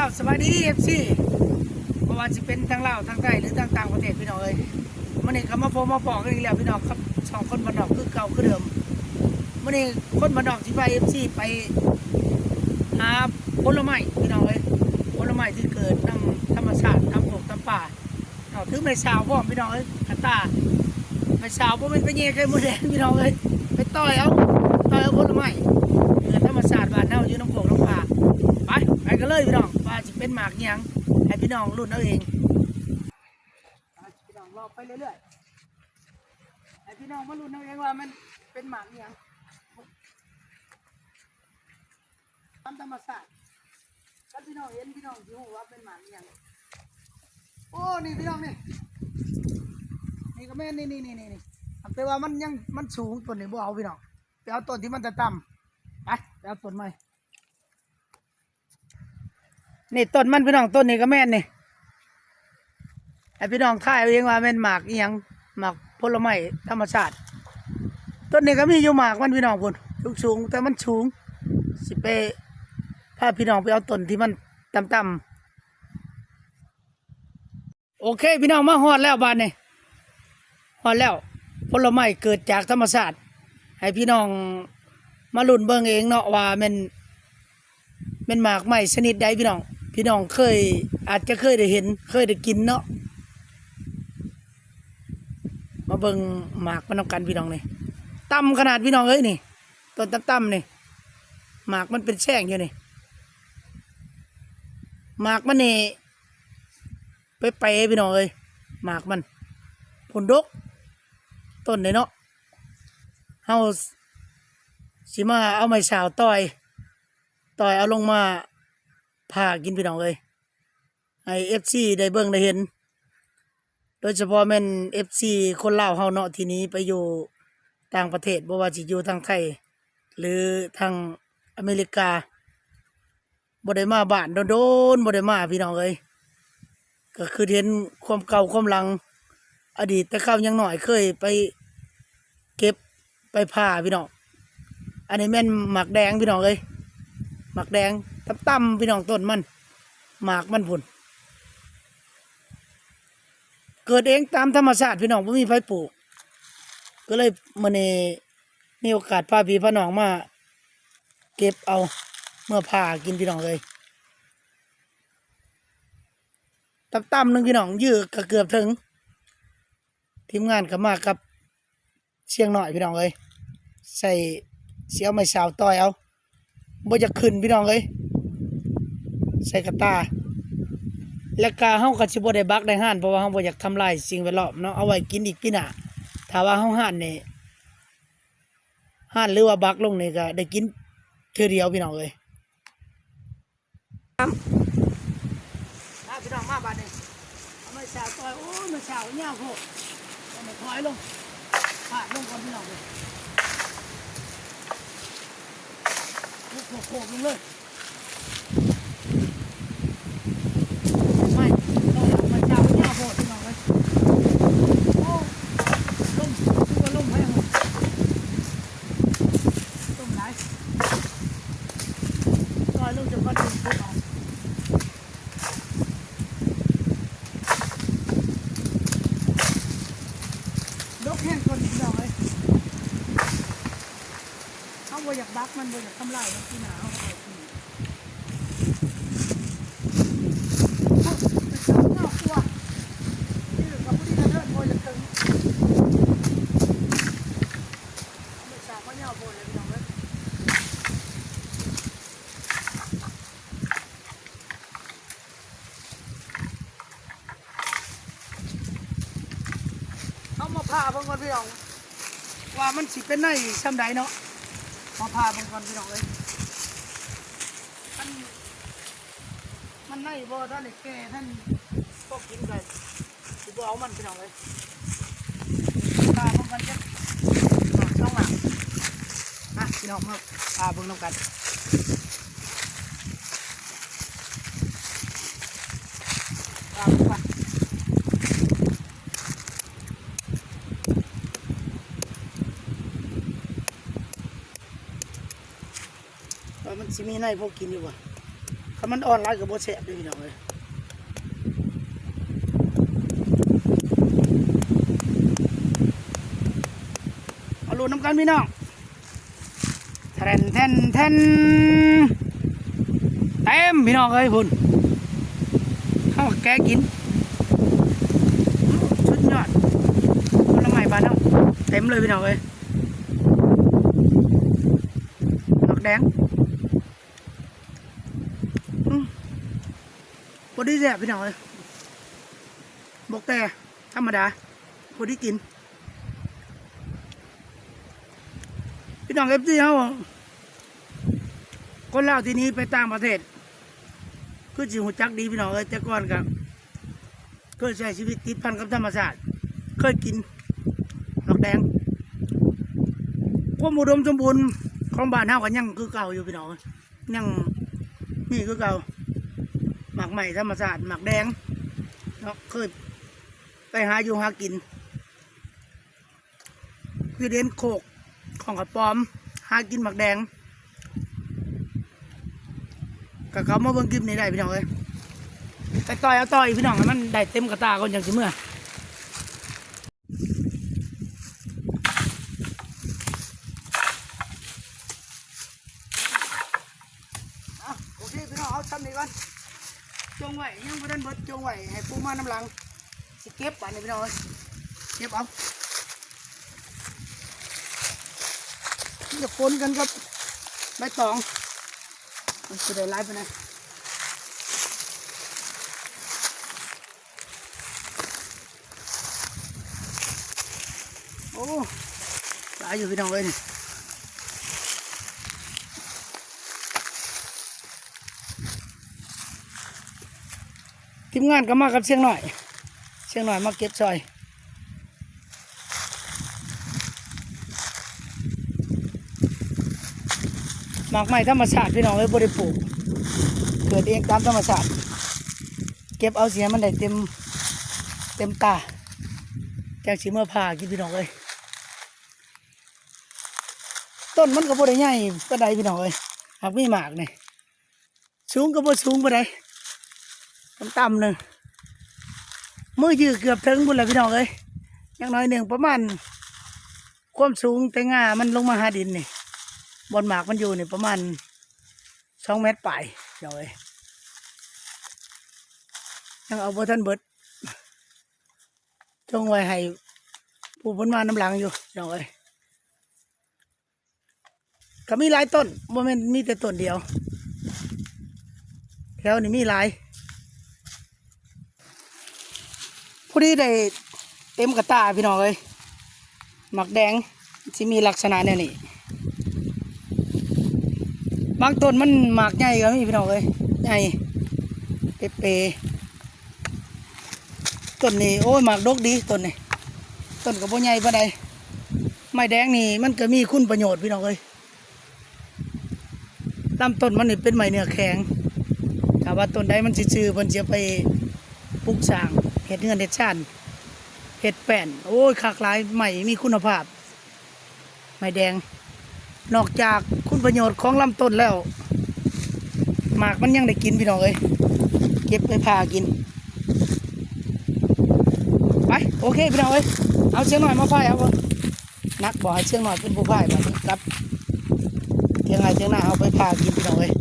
จ้าสวัสดีเอฟซีเพราะว่าจะเป็นทั้งลาวทั้งใต้หรือทั้งต่างประเทศพี่น้องเอ้ยมื่อนี้เขามาโพมาปอกกันอีกแล้วพี่น้องครับสองคนบันดอกคือเก่าคือเดิมมื่อนี้คนบันดอกที่ไปเอฟซีไปหาผลไม้พี่น้องเอ้ยผลไม้ที่เกิดน้ำธรรมชาติน้ำโขกน้ำป่าเอาถึงไม่สาวพ่อพี่น้องเอ้ยกระตาไม่สาวพ่อเป็นไปเงี้ยเคยมดแดงพี่น้องเอ้ยไปต่อยเอาต่อยเอาผลไม้เกิดธรรมชาติบ้านเฮาอยู่น้ำโขกน้ำป่าไปไปกันเลยพี่น้อง เป็นหมากยังให้พี่น้องรุ่นเอาเองพี่น้องรอไปเรื่อยๆให้พี่น้องมารุ่นเอาเองว่ามันเป็นหมากยังตามธรรมศาสตร์ถ้าพี่น้องเห็นพี่น้องสิรู้ว่าเป็นหมากยังโอ้นี่พี่น้องนี่นี่ก็แม่นี่นี่นี่นี่แต่ว่ามันยังมันสูงต้นนี้บ่เอาพี่น้องไปเอาต้นที่มันจะต่ำไปไปเอาต้นใหม่ นี่ต้นมันพี่น้องต้นนี้ก็แม่นนี่ไอพี่น้องท่ายเองว่าเป็นหมากอีหยังหมากผลไม้ธรรมชาติต้นนี้ก็มีอยู่หมากมันพี่น้องคุณสูงสูงแต่มันสูงสิไปพาพี่น้องไปเอาต้นที่มันต่ำๆโอเค พี่น้องมาฮอดแล้วบ้านนี่ฮอดแล้วผลไม้เกิดจากธรรมชาติ ให้พี่น้องมาลุ้นเบิ่งเองเนาะว่ามันเป็นหมากไม้ชนิดใดพี่น้อง พี่น้องเคย อาจจะเคยได้เห็น เคยได้กินเนาะมาเบิงหมากมันนำกันพี่น้องนี่ต่ำขนาดพี่น้องเอ้ยนี่ต้นต่ำๆนี่หมากมันเป็นแช่งอยู่นี่หมากมันนี่ไปไปพี่น้องเอ้ยหมากมันผลดก ต้นเลยเนาะเฮาสิมาเอาไม้สาวต่อย ต่อยเอาลงมา ผ่ากินพี่น้องเลยให้เอฟซีได้เบิ่งได้เห็น โดยเฉพาะแม่นเอฟซีคนลาวเฮาเนาะทีนี้ไปอยู่ต่างประเทศบ่ว่าสิอยู่ทางไทย หรือทางอเมริกาบ่ได้มาบ้านโดนๆบ่ได้มาพี่น้องเอ้ยก็คือเห็นความเก่าความหลัง อดีตแต่ข้าวยังหน่อยเคยไปเก็บไปผ่าพี่น้องอันนี้แม่นหมักแดงพี่น้องเอ้ยหมากแดง ต่ำๆพี่น้องต้นมันหมากมันผุนเกิดเองตามธรรมชาติพี่น้องไม่มีไฟปลูก ก็เลยมื่อนี้มีโอกาสพาพี่พาน้องมา เก็บเอาเมื่อพากินพี่น้องเลยต่ำหนึ่งพี่น้องยืดก็เกือบถึง ทีมงานก็มากับเชียงหน่อยพี่น้องเลยใส่เสียวไม่สาวต่อยเอาบ่จะขึ้นพี่น้องเอ้ย ใส่กระตา และกาเฮาก็สิบ่ได้บักได้ห่านเพราะว่าเฮาบ่อยากทำลายสิ่งแวดล้อมเนาะเอาไว้กินอีกปีหน้าถ้าว่าเฮาห่านนี่ห่านหรือว่าบักลงนี่ก็ได้กินเทื่อเดียวพี่น้องเอ้ยมาพี่น้องมาบาดนี้เอามาสาวต่อยโอ้มาสาวยาวโพดเอามาถอยลงพาดลงก่อนพี่น้องเอ้ยโขกโขกลงเลย ม่ต้องเอามาเจ้าเจ้าโหดพี่น้องเลยโอ้ล่มคือว่าล่มให้หมดล่มไหนซอยลงจะก้อนดินขึ้นเอาดกแห้งก่อน้องเลย เขาบ่อยากบักมันบ่อยากทำลายมันที่หนาวเอาไปที่เอาไปเจ้าเงาตัวนี่กับผู้ที่เดินบ่อยากถึงเอาไปสาบเขาเงาบ่เลยพี่น้องเอ้ยเอามาพาเพิ่งก่อนพี่น้องว่ามัน สิเป็นไงซ้ำใดเนาะมาพาบางคนก่อนพี่น้องเอ้ยมันมันในบ่ท่านเด้แก่ท่านก็กินกันสิบ่เอามันพี่น้องเอ้ยพาเพิ่นก่อนจะช่องหลังอะพี่น้องมาพาเบิ่งนำกันพาเบิ่งกันว่ามัน สิมีในพวกกินอยู่บ่ถ้ามันอ่อนร้ายกับโบแสบเลยพี่น้องเลยเอาลูน้ำกันพี่น้องแทนแทนแทนเต็มพี่น้องเอ้ยพุ่นข้าแกกินชุดยอดผลไม้บานเนาะเต็มเลยพี่น้องเอ้ยดอกแดง พอ ดีแซ่บพี่น้องเลยบอกแต่ธรรมดาพอดีกิน พี่น้องเอฟซีเขาคนเล่าที่นี้ไปต่างประเทศคือจิหูจักดีพี่น้องเลยแต่ก่อนกับเคยใช้ชีวิตติดพันกับธรรมชาติเคยกินดอกแดงความอุดมสมบูรณ์ของบ้านเฮากันยังคือเก่าอยู่พี่น้องยยังมีคือเก่า หมักใหม่ธรรมศาสตร์หมักแดงเนาะเคยไปหาอยู่หากินคือเดนโคกของกระปอม หากินหมักแดงกับเขามาเบิ่งคลิปนี้ได้พี่น้องเลยไปต่อยเอาต่อยพี่น้องมันได้เต็มกระตาก่อนอย่างสิเมื่อโอเคพี่น้องเอาทำนี้ก่อน จงไว้ยังไม่ได้เบิดจงไว้ให้ปูมาน้ำหลังสิเก็บไปนี่พี่น้องเอ้ยเก็บเอาจะปนกันกับใบตองมันจะได้ไล่ไปนะโอ้หลายอยู่พี่น้องเอ้ยนี่ ทีมงานก็มากับเชียงหน่อย เชียงหน่อยมาเก็บซอยหมากไม้ธรรมชาติพี่น้องเลยบริปลูกเกิดเองตามธรรมชาติ เก็บเอาเสียมันได้เต็มเต็มตาจกสีเมื่อผ่ากินพี่น้องเลยต้นมันก็บ่ได้ใหญ่ก็ได้พี่น้องเลยหากมีหมากนี่สูงก็บ่สูงบ่ได้ ต่ำๆหนึ่งมือยืดเกือบถึงบุญแล้วพี่น้องเอ้ยอยังน้อยหนึ่งประมาณความสูงแต่งามันลงมาหาดินนี่บนหมากมันอยู่นี่ประมาณสองเมตรปลายพี่น้องเอ้ยยังเอาบท่านเบิดจงไว้ให้ผู้บนมาน้ำหลังอยู่พี่น้องเอ้ยก็มีหลายต้นโมเมนต์มีแต่ต้นเดียวแถวนี้มีหลาย อดีได้เต็มกระตาพี่น้องเลยหมักแดงที่มีลักษณะเนี่ยนี่บางต้นมันหมากใหญ่ก็มีพี่น้องเลยใหญ่เปเปต้นนี้โอ้ยหมากดกดีต้นนี้ต้นกับโบใหญ่ปานใดไม้แดงนี่มันก็มีคุณประโยชน์พี่น้องเลยลำต้นมันนี่เป็นไม้เนื้อแข็งถ้าว่าต้นใดมันซื่อๆมันจะไปปลูกสร้าง เห็ดเงินเห็ดชานเห็ดแป้นโอ้ยขากหลายใหม่มีคุณภาพไม้แดง นอกจากคุณประโยชน์ของลำต้นแล้วหมากมันยังได้กินพี่น้องเอ้ยเก็บไปผ่ากินไปโอเคพี่น้องเอ้ยเอาเชียงหน่อยมาพายเอาบนักบอกให้เชียงหน่อยเป็นผู้พายแบบนี้ครับเทียงไงเทียงหน้าเอาไปผ่ากินพี่น้องเอ้ย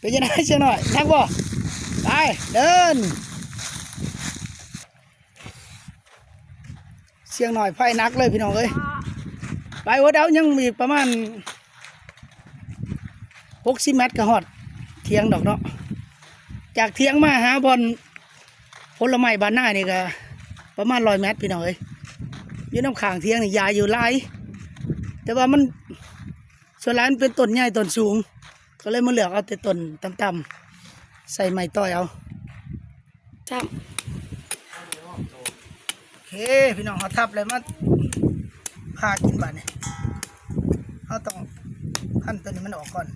เป็นยังไงเชียงหน่อยนักบ่ไปเดิน เสียงหน่อยไฟนักเลยพี่น้องเอ้ยไปวัดเอายังมีประมาณหกสิบเมตรก็ฮอด เทียงดอกเนาะจากเทียงมาหาบอลผลไม้บานหน้านี่ก็ประมาณร้อยเมตรพี่น้องเอ้ยอยู่น้ำข้างเทียงนี่ยายอยู่หลายแต่ว่ามันส่วนหลานเป็นต้นใหญ่ต้นสูง ก็เลยมาเหลือเอาแต่ต้นต่ำๆใส่ไม้ต้อยเอาจ้า เคพี่น้องเขาทับเลยมาพากินบ้านนี่ยเขาต้องขั้นตัวนี้มันออกก่อน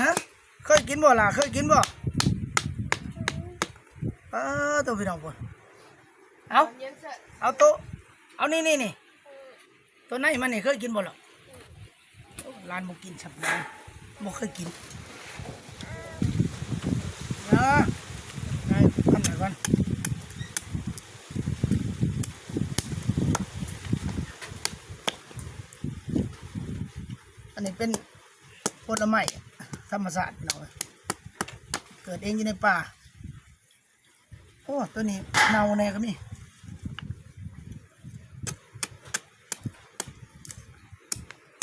ฮะเคยกินบ่ล่ะเคยกินบ่เออตัวพี่น้องบ่เอาเอาโต๊ะเอานี่นี่นี่ตัวไหนมันนี่เคยกินบ่หรอ ร้านบ่กินฉับนะบ่เคยกินนะไงทำไหนก่อนอันนี้เป็นผลไม้ธรรมศาสตร์พี่น้องเอ้ยเกิดเองอยู่ในป่าโอ้ตัวนี้เนาแน่ก็มี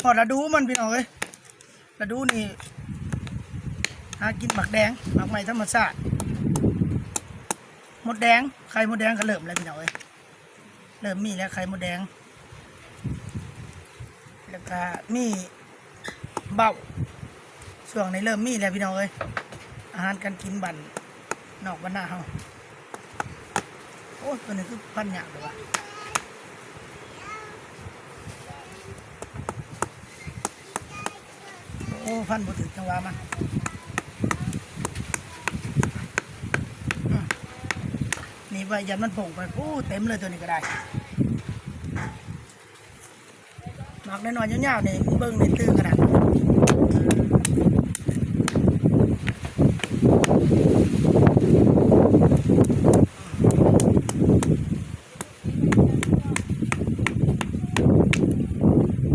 พอระดูมันพี่น้องเอ้ยระดูนี่หากินหมักแดงหมักใหม่ธรรมชาติมดแดงไข่มดแดงก็เริ่มแล้วพี่น้องเอ้ยเริ่มมีแล้วไข่มดแดง แล้วก็มีเบ้าช่วงนี้เริ่มมีแล้วพี่น้องเอ้ยอาหารการกินบันนอกบ้านหน้าเฮาโอ้ยตัวนี้คือพันหยาบเลยวะ โอ้พันบุตรจังหวะมันนี่ว่ายันมันโป่งไปโอ้เต็มเลยตัวนี้ก็ได้หมักน้อยๆยาวๆนี่เบิ้งในตื้อขนาดนั้น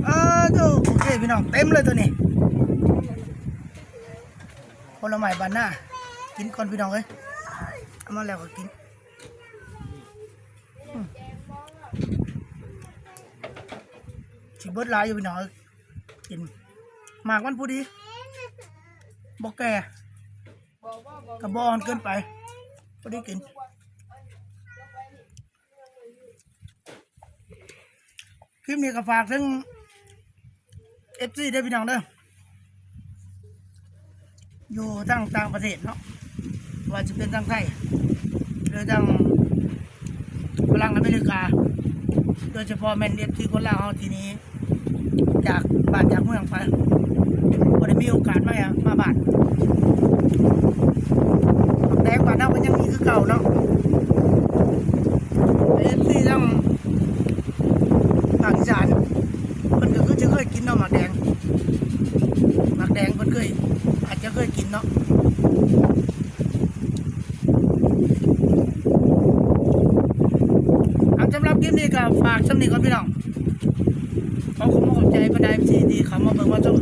เออดูโอเคพี่น้องเต็มเลยตัวนี้ผลไม้บานหน้ากินก่อนพี่น้องเอ้ยเอามาแล้วก็กินอืมสิเบิดหลายอยู่พี่น้องเอ้ยกินหมากมันพอดีบอกแก่กระบอนเกินไปพอดีกินคลิปนี้ก็ฝากถึงเอฟซีได้พี่น้องเด้อ อยู่ตั้งต่างประเทศเนาะว่าจะเป็นตั้งไทยหรือตั้งฝรั่งอเมริกา โดยเฉพาะแมนเอฟซีคนลาวเราทีนี้ จากบ้านจากเมืองไปบ่ได้มีโอกาสมาอะมาบ้านแดงบ้านเราก็ยังมีคือเก่าเนาะเอฟซีตั้งภาคอีสานเพิ่นก็คือจะเคยกินเนาะหมากแดงหมากแดงเพิ่นเคย ได้กินเนาะเอาสำหรับคลิปนี้ก็ฝากสำนีก่อนพี่น้องขอขอบคุณขอบใจบรรดาทีที่เขามาเบิ่งว่าชม